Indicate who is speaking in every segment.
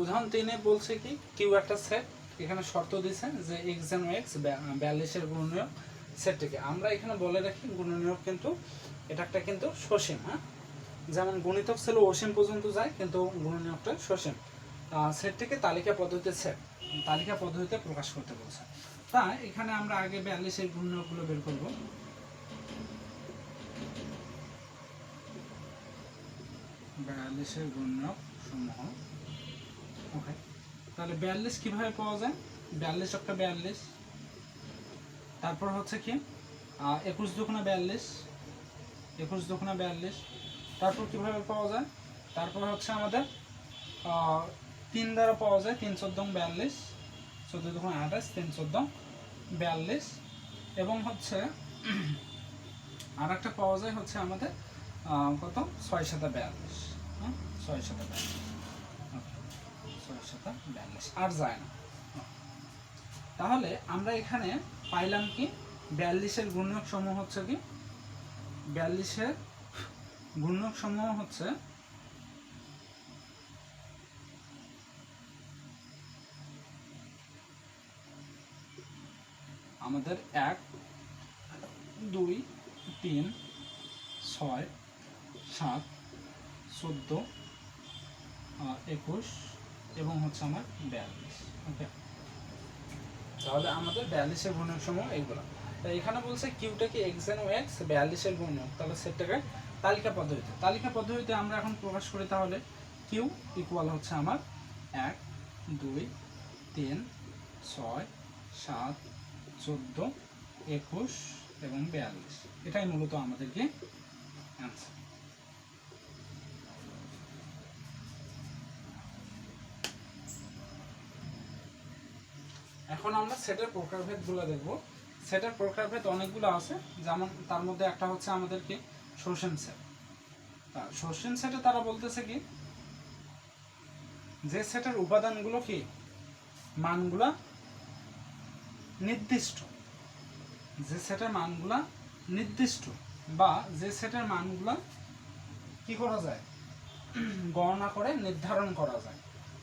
Speaker 1: উদাহরণ তিনে বলছে কি, কিউ একটা সেট এখানে শর্ত দিছে যে এক্স এন এক্স বিয়াল্লিশের গুণনীয়ক সেটটিকে আমরা এখানে বলে রাখি, গুণনীয়ক কিন্তু, এটা একটা কিন্তু সসীম হ্যাঁ? যেমন গণিতক ছিল অসীম পর্যন্ত যায়, কিন্তু গুণনীয়কটা সসীম। সেটটিকে তালিকা পদ্ধতিতে সেট তালিকা পদ্ধতিতে প্রকাশ করতে বলছে। তা, এখানে আমরা আগে বিয়াল্লিশের গুণনীয়কগুলো বের করব। বিয়াল্লিশের গুণনীয়ক সমূহ। তাহলে বিয়াল্লিশ কীভাবে পাওয়া যায়? বিয়াল্লিশ একটা বিয়াল্লিশ। তারপর হচ্ছে কি? একুশ দুগুণা বিয়াল্লিশ। একুশ দুগুণা বিয়াল্লিশ। তারপর কীভাবে পাওয়া যায়? তারপর হচ্ছে আমাদের তিন দ্বারা পাওয়া যায় তিন চোদ্দ বিয়াল্লিশ। চোদ্দ দুগুণা আঠাশ, তিন চোদ্দ বিয়াল্লিশ। এবং হচ্ছে আর একটা পাওয়া যায় হচ্ছে আমাদের কত? ছয় সাতা বিয়াল্লিশ। হ্যাঁ? ছয় সাতা বিয়াল্লিশ। Okay, বিয়াল্লিশ আর যায় না। তাহলে আমরা এখানে পাইলাম কি? বিয়াল্লিশের গুণক সমূহ হচ্ছে কি? বিয়াল্লিশের গুণক সমূহ হচ্ছে আমাদের এক দুই তিন ছয় সাত চোদ্দ একুশ এবং হচ্ছে আমার বিয়াল্লিশ। ওকে তাহলে আমাদের বিয়াল্লিশের গুণক সময় এইগুলো। এখানে বলছে কিউটা কি এক্স এন ও এক্স বিয়াল্লিশের গুণক তাহলে সেটাকে তালিকা পদ্ধতিতে। তালিকা পদ্ধতিতে আমরা এখন প্রকাশ করি তাহলে কিউ ইকুয়াল হচ্ছে আমার এক, দুই, তিন, ছয়, সাত, চোদ্দ, একুশ এবং বিয়াল্লিশ। এটাই মূলত আমাদেরকে অ্যান্সার এখন আমরা সেটের প্রকারভেদগুলো দেখব। সেটের প্রকারভেদ অনেকগুলো আছে। যেমন তার মধ্যে একটা হচ্ছে আমাদের কি? শোষণ সেট শোষণ সেটে তারা বলতেছে কি? যে সেটের উপাদানগুলো কি? মানগুলা নির্দিষ্ট। যে সেটের মানগুলা নির্দিষ্ট বা যে সেটের মানগুলা কি করা যায়? গণনা করে, নির্ধারণ করা যায়।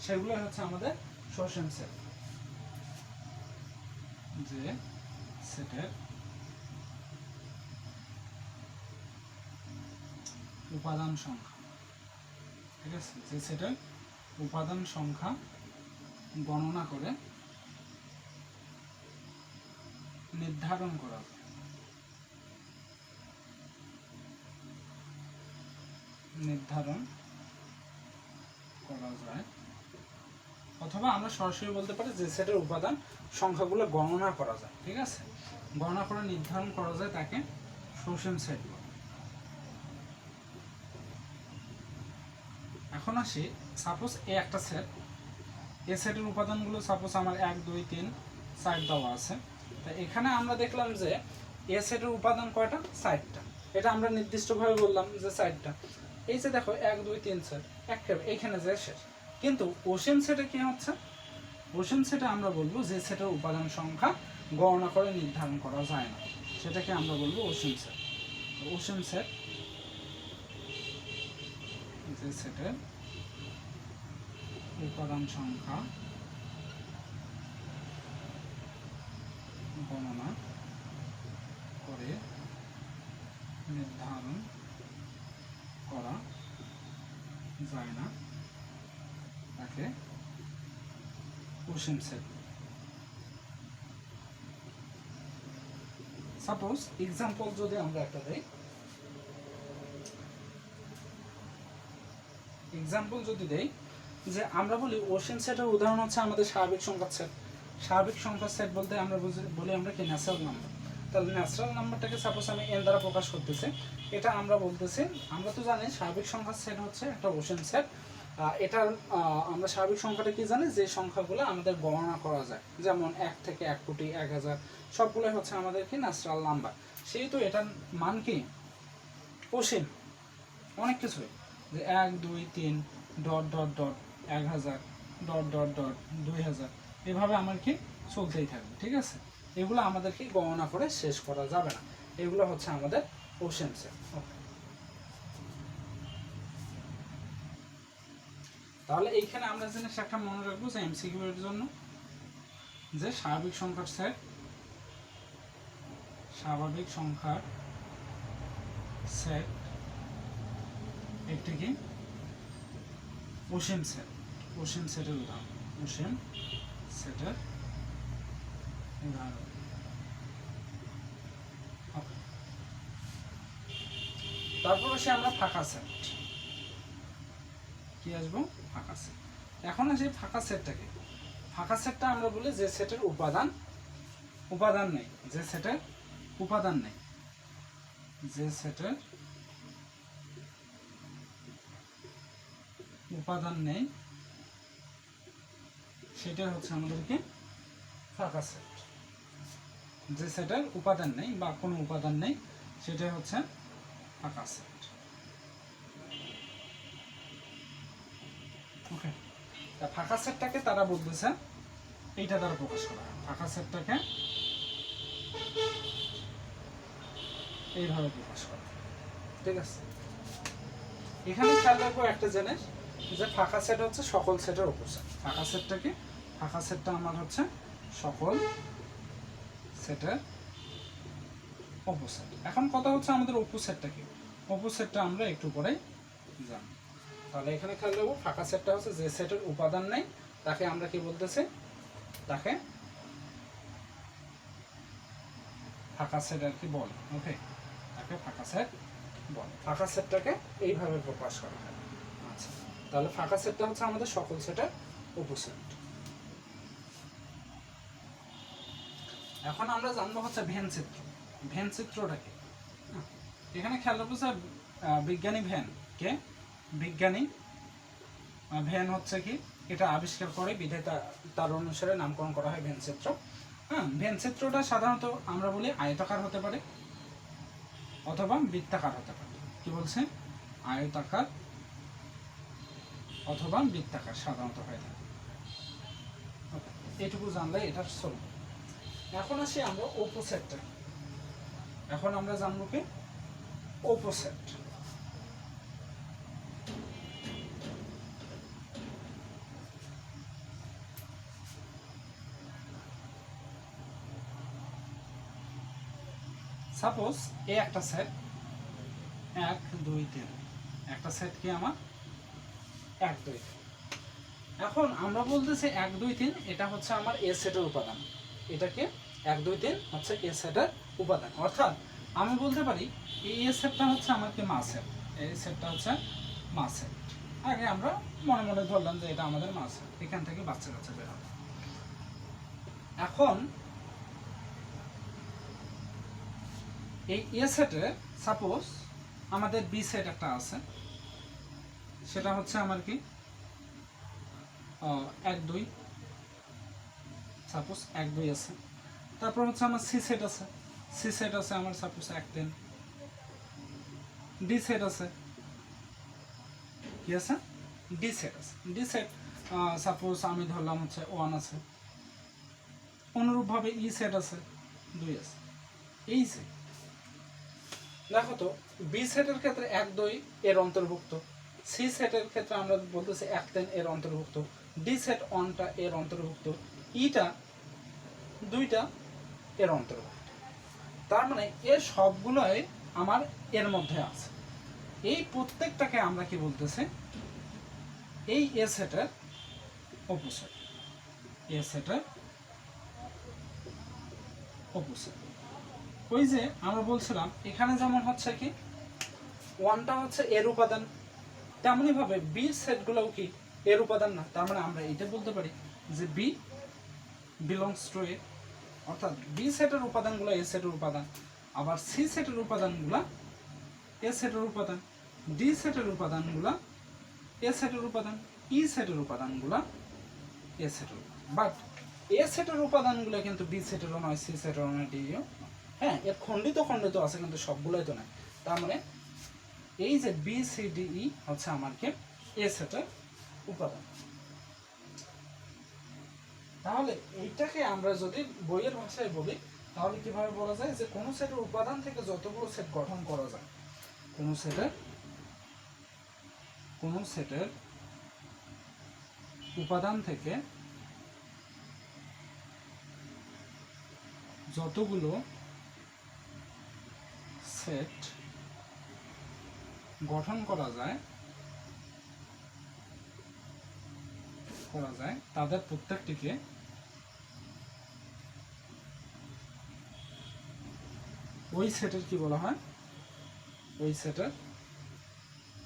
Speaker 1: সেগুলো হচ্ছে আমাদের শোষণ সেট যে সেটের উপাদান সংখ্যা। ঠিক আছে? যে সেটের উপাদান সংখ্যা গণনা করে নির্ধারণ করা। নির্ধারণ করা যায়। অথবা আমরা সরাসরি বলতে পারি যে সেটের উপাদান সংখ্যাগুলো গণনা করা যায়, ঠিক আছে? গণনা করে নির্ধারণ করা যায় তাকে শোষণ সেট বলে। এখন আসি সাপোজ এ একটা সেট এ সেটের উপাদানগুলো সাপোজ আমার এক, দুই, তিন সাইড দেওয়া আছে। তা এখানে আমরা দেখলাম যে এ সেটের উপাদান কয়টা? সাইডটা এটা আমরা নির্দিষ্টভাবে বললাম যে সাইডটা এই যে দেখো, এক, দুই, তিন সেট এক এইখানে যে শেষ। কিন্তু ওশেন সেটে কি হচ্ছে? ওশেন সেটে আমরা বলব যে সেটের উপাদান সংখ্যা গণনা করে নির্ধারণ করা যায় না। সেটাকে আমরা বলব ওশেন সেট ওশেন সেট যে সেটের উপাদান সংখ্যা গণনা করে নির্ধারণ করা যায় না। তাকে কোশ্চেন সেট সাপোজ এক্সাম্পল যদি আমরা একটা দেই এক্সাম্পল যদি দেই, যে আমরা বলি ওশেন সেটের উদাহরণ হচ্ছে আমাদের স্বাভাবিক সংখ্যার সেট স্বাভাবিক সংখ্যার সেট বলতে আমরা বলি আমরা কি ন্যাচারাল নাম্বার তাহলে ন্যাচারাল নাম্বারটাকে সাপোজ আমি এন দ্বারা প্রকাশ করতেছি, এটা আমরা বলতেছি, আমরা তো জানি স্বাভাবিক সংখ্যার সেট হচ্ছে একটা ওশেন সেট এটার আমরা স্বাভাবিক সংখ্যাটা কি জানি? যে সংখ্যাগুলো আমাদের গণনা করা যায়। যেমন এক থেকে এক কোটি, এক হাজার, সবগুলোই হচ্ছে আমাদের কি? ন্যাচারাল নাম্বার সেহেতু এটার মান কি? অসীম অনেক কিছুই। যে এক, দুই, তিন, ডট ডট ডট, এক হাজার, ডট ডট ডট, দুই হাজার। এভাবে আমার কি? চলতেই থাকবে। ঠিক আছে? এগুলো আমাদেরকে গণনা করে শেষ করা যাবে না। এগুলো হচ্ছে আমাদের ওশেন সেট। তাহলে এইখানে আমরা জিনিস একটা মনে রাখব যে এমসিকিউ এর জন্য যে স্বাভাবিক সংখ্যার সেট, স্বাভাবিক সংখ্যার সেট, একটি কি? অসীম সেট অসীম সেটের উদাহরণ অসীম সেটের উদাহরণ। তারপর আসি আমরা ফাঁকা সেট। কি আসব? ফাঁকা সেট এখন আসি ফাঁকা সেটটাকে ফাঁকা সেটটা আমরা বলি যে সেটের উপাদান উপাদান নেই। যে সেটের উপাদান নেই। যে সেটের উপাদান নেই সেটা হচ্ছে আমাদেরকে ফাঁকা সেট যে সেটের উপাদান নেই বা কোনো উপাদান নেই সেটা হচ্ছে ফাঁকা সেট ওকে ফাঁকা সেটটাকে তারা বলতেছে এইটা দ্বারা প্রকাশ করা ফাঁকা সেটটাকে এইভাবে প্রকাশ করা ঠিক আছে? এখানে খেয়াল রাখব একটা জিনিস, যে ফাঁকা সেট হচ্ছে সকল সেটের উপসেট ফাঁকা সেটটাকে, ফাঁকা সেটটা আমার হচ্ছে সকল সেটের অপোসেট এখন কথা হচ্ছে আমাদের অপোসেটটা কি? অপোসেটটা আমরা একটু পরে জানব। তাহলে এখানে খেয়াল রাখব ফাঁকা সেটটা হচ্ছে যে সেটের উপাদান নেই তাকে আমরা কি বলতেছি? তাকে ফাঁকা সেট আর কি বল ওকে তাকে ফাঁকা সেট বল। ফাঁকা সেটটাকে এইভাবে প্রকাশ করা হয়। আচ্ছা তাহলে ফাঁকা সেটটা হচ্ছে আমাদের সকল সেটের উপসেট এখন আমরা জানব হচ্ছে ভেন চিত্র। ভেন চিত্রটাকে হ্যাঁ, এখানে খেয়াল রাখব স্যার বিজ্ঞানী ভ্যান কে বিজ্ঞানী। ভ্যান হচ্ছে কি? এটা আবিষ্কার করে বিধে তা- তার অনুসারে নামকরণ করা হয় ভেন চিত্র হ্যাঁ ভেন চিত্রটা সাধারণত আমরা বলি আয়তাকার হতে পারে অথবা বৃত্তাকার হতে পারে। কি বলছে? আয়তাকার অথবা বৃত্তাকার সাধারণত হয়ে থাকে। এটুকু জানলে এটা চলবে এখন আসি আমরা ওপোসেটটা এখন আমরা জানব কি? ওপোসেট সাপোজ এ একটা সেট, এক, দুই, তিন। একটা সেট কি আমার? এক, দুই এখন আমরা বলতেছি এক, দুই, তিন, এটা হচ্ছে আমার এ সেটের উপাদান। এটাকে এক, দুই, তিন হচ্ছে এ সেটের উপাদান। অর্থাৎ আমি বলতে পারি এই এ সেটটা হচ্ছে আমার কি মা সেট? এই সেটটা হচ্ছে মা সেট। আগে আমরা মনে মনে ধরলাম যে এটা আমাদের মা সেট। এখান থেকে বাচ্চা কাচ্চা বের হবে। এখন এই এ সেটে সাপোজ আমাদের বি সেট একটা আছে। সেটা হচ্ছে আমার কি? এক, দুই। সাপোজ এক, দুই আছে। তারপর হচ্ছে আমার সি সেট আছে। সি সেট আছে আমার সাপোজ এক, তিন। ডি সেট আছে। কি আছে? ডি সেট আছে। ডি সেট সাপোজ আমি ধরলাম হচ্ছে ওয়ান আছে। অনুরূপভাবে ই সেট আছে। দুই আছে। এই সেট দেখো তো বি সেটের ক্ষেত্রে এক, দুই এর অন্তর্ভুক্ত। সি সেটের ক্ষেত্রে আমরা বলতেছি এক, তিন এর অন্তর্ভুক্ত। ডি সেট ওয়ানটা এর অন্তর্ভুক্ত। ইটা দুইটা এর অন্তর্ভুক্ত। তার মানে এর সবগুলোই আমার এর মধ্যে আছে। এই প্রত্যেকটাকে আমরা কি বলতেছি? এই এ সেটের অপোসেট এ সেটের অপোসেট ওই যে আমরা বলছিলাম, এখানে যেমন হচ্ছে কি ওয়ানটা হচ্ছে এর উপাদান। তেমনি ভাবে বি সেটগুলোও কি, এর উপাদান না। তার মানে আমরা এটা বলতে পারি যে বি বিলংস টু এ অর্থাৎ বি সেটের উপাদানগুলো এ সেটের উপাদান। আবার সি সেটের উপাদানগুলো এ সেটের উপাদান। ডি সেটের উপাদানগুলো এ সেটের উপাদান। ই সেটের উপাদানগুলো এ সেটের বাট এ সেটের উপাদানগুলো কিন্তু বি সেটেরও নয় সি সেটেরও নয় ডিও হ্যাঁ এর খণ্ডিত খণ্ডিত আছে, কিন্তু সবগুলোই তো নয় তার মানে এই যে বি সি ডি ই হচ্ছে আমার কি? এ সেটের উপাদান। তাহলে এইটাকে আমরা যদি বইয়ের ভাষায় বলি, তাহলে কীভাবে বলা যায় যে কোনো সেটের উপাদান থেকে যতগুলো সেট গঠন করা যায়, কোনো সেটের কোনো সেটের উপাদান থেকে যতগুলো সেট গঠন করা যায় করা যায় তাদের প্রত্যেকটিকে ওই সেটের কি বলা হয় ওই সেটের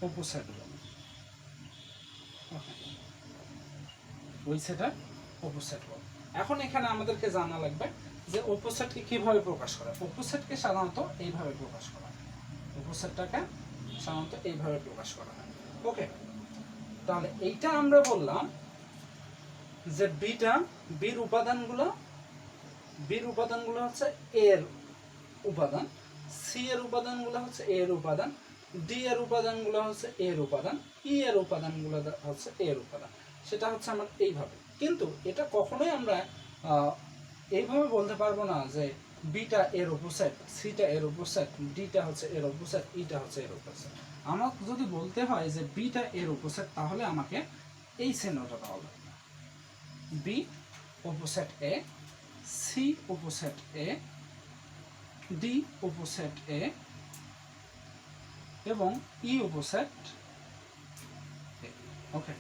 Speaker 1: উপসেট বলে. ওই সেটের উপসেট বলে এখন এখানে আমাদেরকে জানা লাগবে যে উপসেটকে কীভাবে প্রকাশ করে? উপসেটকে সাধারণত এইভাবে প্রকাশ করা হয়। উপসেটটাকে সাধারণত এইভাবে প্রকাশ করা হয়। ওকে তাহলে এইটা আমরা বললাম যে বিটা, বির উপাদানগুলো বির উপাদানগুলো হচ্ছে এর উপাদান সি এর উপাদানগুলো হচ্ছে এর উপাদান ডি এর উপাদানগুলো হচ্ছে এর উপাদান ই এর উপাদানগুলো হচ্ছে এর উপাদান। সেটা হচ্ছে আমার এইভাবে। কিন্তু এটা কখনোই আমরা এইভাবে বলতে পারব না যে বিটা এর উপসেট, সিটা এর উপসেট, ডিটা হচ্ছে এর উপসেট, ইটা হচ্ছে এর উপসেট। আমার যদি বলতে হয় যে বিটা এর উপসেট, তাহলে আমাকে এই চিহ্নটা দেওয়া লাগবে। বি উপসেট এ, সি উপসেট এ, ডি উপসেট এ, এবং ই উপসেট ওকে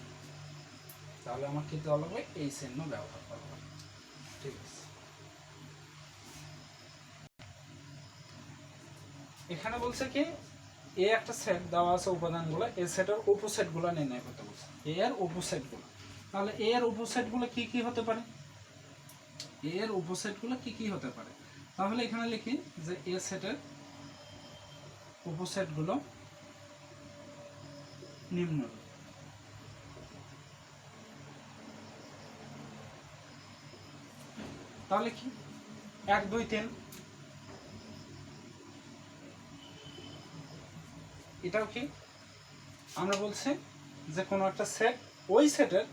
Speaker 1: তাহলে আমার কি দেওয়া লাগবে এই চিহ্ন ব্যবহার করা লাগবে ঠিক আছে। এখানে বলছে কি, এ একটা সেট দেওয়া আছে উপাদানগুলো এই সেটের উপসেটগুলো নির্ণয় করতে বলছে। এ এর উপসেটগুলো তাহলে এ এর উপসেটগুলো কি কি হতে পারে? এ এর উপসেটগুলো কি কি হতে পারে? তাহলে এখানে লিখি যে এ সেটের উপসেটগুলো নিম্ন। তাহলে কি? এক, দুই, তিন। এটাও কি? আমরা বলছি যে কোনো একটা সেট ওই সেটের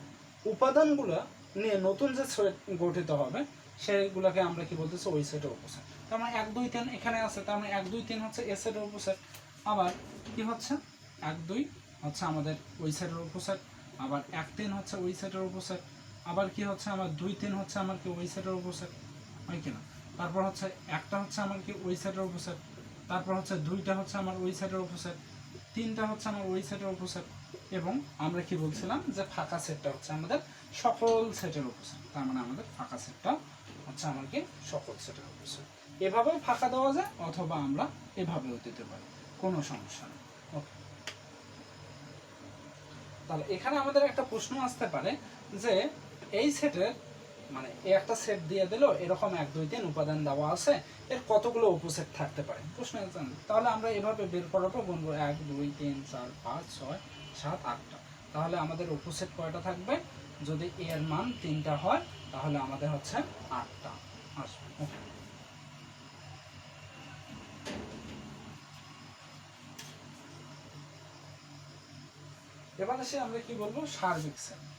Speaker 1: উপাদানগুলো নিয়ে নতুন যে সেট গঠিত হবে, সেগুলোকে আমরা কি বলতেছি? ওই সেটের উপসেট। তার মানে এক, দুই, তিন এখানে আছে, তার মানে এক, দুই, তিন হচ্ছে এ সেটের উপসেট। আবার কি হচ্ছে? এক, দুই হচ্ছে আমাদের ওই সেটের উপসেট। আবার এক, তিন হচ্ছে ওই সেটের উপসেট। আবার কি হচ্ছে? আমার দুই, তিন হচ্ছে আমার কি ওই সেটের উপসেট। হয় কিনা তারপর হচ্ছে একটা হচ্ছে আমার কি ওই সেটের উপসেট। তারপর হচ্ছে দুইটা হচ্ছে আমার ওই সেটের উপসেট। তিনটা হচ্ছে আমার ওই সেটের উপসেট এবং আমরা কি বলছিলাম যে ফাঁকা সেটটা হচ্ছে আমাদের সকল সেটের উপসেট তার মানে আমাদের ফাঁকা সেটটা হচ্ছে আমার কি সকল সেটের উপসেট এভাবেও ফাঁকা দেওয়া যায় অথবা আমরা এভাবেও দিতে পারি। কোনো সমস্যা নেই। ওকে তাহলে এখানে আমাদের একটা প্রশ্ন আসতে পারে যে এই সেটের মানে একটা সেট দিয়ে দিল, এরকম এক, দুই, তিন উপাদান দেওয়া আছে, এর কতগুলো উপসেট থাকতে পারে? প্রশ্ন তাহলে আমরা এভাবে বের করাবো গুনবো এক, দুই, তিন, চার, পাঁচ, ছয়, সাত, আটটা। তাহলে আমাদের উপসেট কয়টা থাকবে? যদি এর মান তিনটা হয়, তাহলে আমাদের হচ্ছে আটটা আসবে. এবার এসে আমরা কি বলব? সার্বিক সেট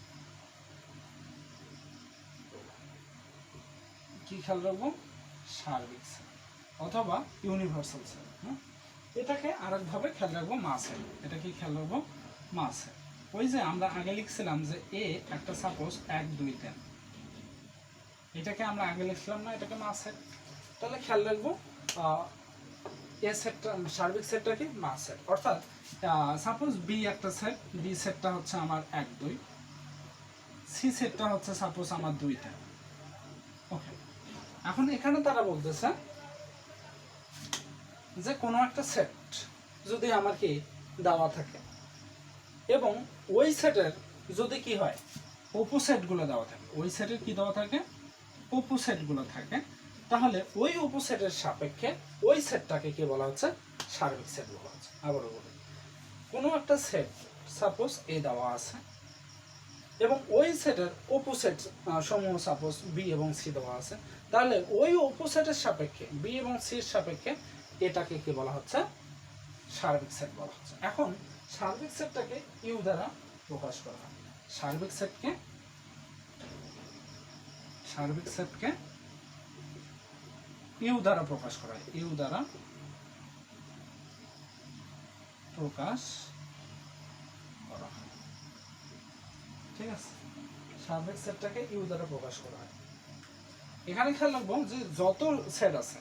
Speaker 1: কি খেয়াল রাখব? সার্বিক সেল অথবা ইউনিভার্সাল সেল হ্যাঁ? এটাকে আরেকভাবে খেয়াল রাখব মা সেল এটা কি খেয়াল রাখব মা সেল ওই যে আমরা আগে লিখছিলাম যে এ একটা সাপোজ এক, দুই, তিন। এটাকে আমরা আগে লিখছিলাম না, এটাকে মা সেট তাহলে খেয়াল রাখব এ সেটটা, সার্বিক সেটটা কি? মা সেট অর্থাৎ সাপোজ বি একটা সেট, বি সেটটা হচ্ছে আমার এক, দুই। সি সেটটা হচ্ছে সাপোজ আমার দুইটা। ওকে। এখন এখানে তারা বলতেছে যে কোনো একটা সেট যদি আমার কি দেওয়া থাকে এবং ওই সেটের যদি কি হয় উপসেটগুলো দেওয়া থাকে। ওই সেটের কি দেওয়া থাকে? উপসেটগুলো থাকে। তাহলে ওই উপসেটের সাপেক্ষে ওই সেটটাকে কি বলা হচ্ছে? সার্বিক সেট বলা হচ্ছে। আবারও বলি। কোনো একটা সেট সাপোজ এ দেওয়া আছে। এবং ওই সেটের অপোসেট সমূহ সাপোজ বি এবং সি দেওয়া আছে, তাহলে ওই অপোসেটের সাপেক্ষে বি এবং সির সাপেক্ষে এটাকে কি বলা হচ্ছে? সার্বিক সেট বলা হচ্ছে। এখন সার্বিক সেটটাকে ইউ দ্বারা প্রকাশ করা হয়। সার্বিক সেটকে সার্বিক সেটকে ইউ দ্বারা প্রকাশ করা হয়। ইউ দ্বারা প্রকাশ করা হয় ঠিক আছে? সার্বিক সেটটাকে ইউ দ্বারা প্রকাশ করা হয়। এখানে খেয়াল রাখব যে যত সেট আছে,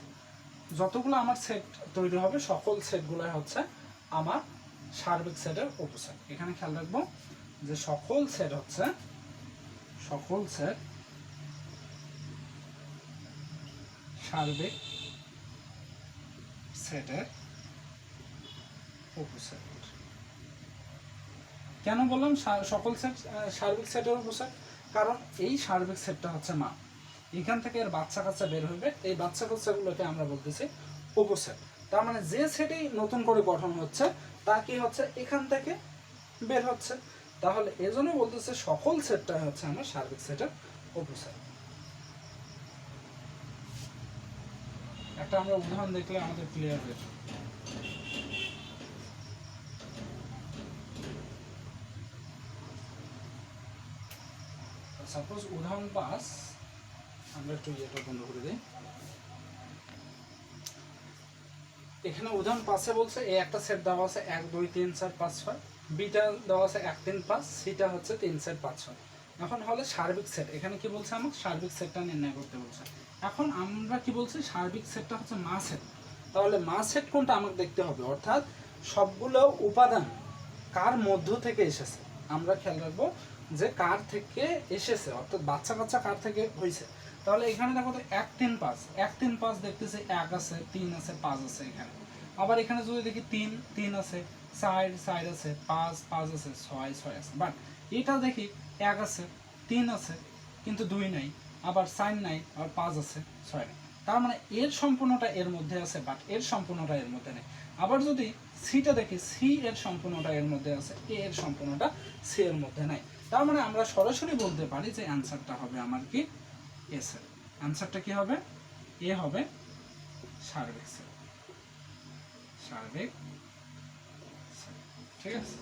Speaker 1: যতগুলো আমার সেট তৈরি হবে, সকল সেটগুলো হচ্ছে আমার সার্বিক সেটের উপসেট এখানে খেয়াল রাখব যে সকল সেট হচ্ছে, সকল সেট সার্বিক সেটের উপসেট কেন বললাম? সকল সেট সার্বিক সেটের উপসেট কারণ এই সার্বিক সেটটা হচ্ছে মা। এখান থেকে এর বাচ্চা কাচ্চা বের হবে এই বাচ্চা কাচ্চাগুলোকে আমরা বলতেছি উপসেট তার মানে যে সেটই নতুন করে গঠন হচ্ছে তা কি হচ্ছে এখান থেকে বের হচ্ছে। তাহলে এজন্য বলতেছে সকল সেটটা হচ্ছে আমার সার্বিক সেটের উপসেট একটা আমরা উদাহরণ দেখলে আমাদের ক্লিয়ার হয়ে সাপোজ উদাহরণ পাস, আমরা একটু ইয়েটা বন্ধ করে দিই। এখানে উদাহরণ পাশে বলছে এই একটা সেট দেওয়া আছে এক, দুই, তিন, চার, পাঁচ, ছয়। বিটা দেওয়া আছে এক, তিন, পাঁচ সিটা হচ্ছে তিন সেট পাঁচ, ছয়। এখন হলে সার্বিক সেট এখানে কি বলছে আমাকে? সার্বিক সেটটা নির্ণয় করতে বলছে। এখন আমরা কি বলছি? সার্বিক সেটটা হচ্ছে মা সেট তাহলে মা সেট কোনটা আমাকে দেখতে হবে? অর্থাৎ সবগুলো উপাদান কার মধ্য থেকে এসেছে? আমরা খেয়াল রাখব যে কার থেকে এসেছে, অর্থাৎ বাচ্চা কাচ্চা কার থেকে হয়েছে? তাহলে এখানে দেখো তো এক তিন পাঁচ, এক তিন পাঁচ দেখতেছি এক আছে, তিন আছে, পাঁচ আছে এখানে। আবার এখানে যদি দেখি তিন তিন আছে, চার চার আছে, পাঁচ পাঁচ আছে, ছয় ছয় আছে। বাট এটা দেখি এক আছে, তিন আছে, কিন্তু দুই নাই। আবার চার নাই, আবার পাঁচ আছে, ছয় নাই। তার মানে এর সম্পূর্ণটা এর মধ্যে আছে বাট এর সম্পূর্ণটা এর মধ্যে নেই। আবার যদি সিটা দেখি সি এর সম্পূর্ণটা এর মধ্যে আছে এ এর সম্পূর্ণটা সি এর মধ্যে নাই। তার মানে আমরা সরাসরি বলতে পারি যে অ্যান্সারটা হবে আমার কি এস এল অ্যান্সারটা কি হবে? এ হবে সার্ভেক্সেল সার্ভেক ঠিক আছে?